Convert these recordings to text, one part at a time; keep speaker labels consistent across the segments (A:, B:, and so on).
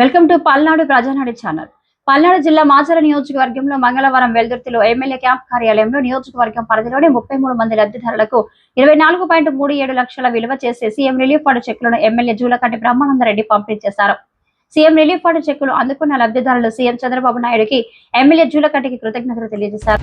A: Welcome to Palnadu Prajanadu channel. Palnadu జిల్లా మాచర నియోజకవర్గంలో మంగళవారం వెల్దుర్తిలో ఎమ్మెల్యే క్యాంప్ కార్యాలయంలో నియోజకవర్గం పరిధిలోని ముప్పై మూడు మంది లబ్ధిదారులకు ఇరవై నాలుగు పాయింట్ మూడు ఏడు లక్షల విలువ చేసే సీఎం రిలీఫ్ ఫండ్ చెక్కులను ఎమ్మెల్యే జూలకంటి బ్రహ్మానందరెడ్డి పంపిణీ చేశారు. సీఎం రిలీఫ్ ఫండ్ చెక్కులు అందుకున్న లబ్ధిదారులు సీఎం చంద్రబాబు నాయుడుకి ఎమ్మెల్యే జూలకంటికి కృతజ్ఞతలు తెలియజేశారు.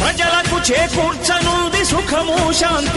B: ప్రజలకు చేకూర్చనుంది సుఖము శాంతి.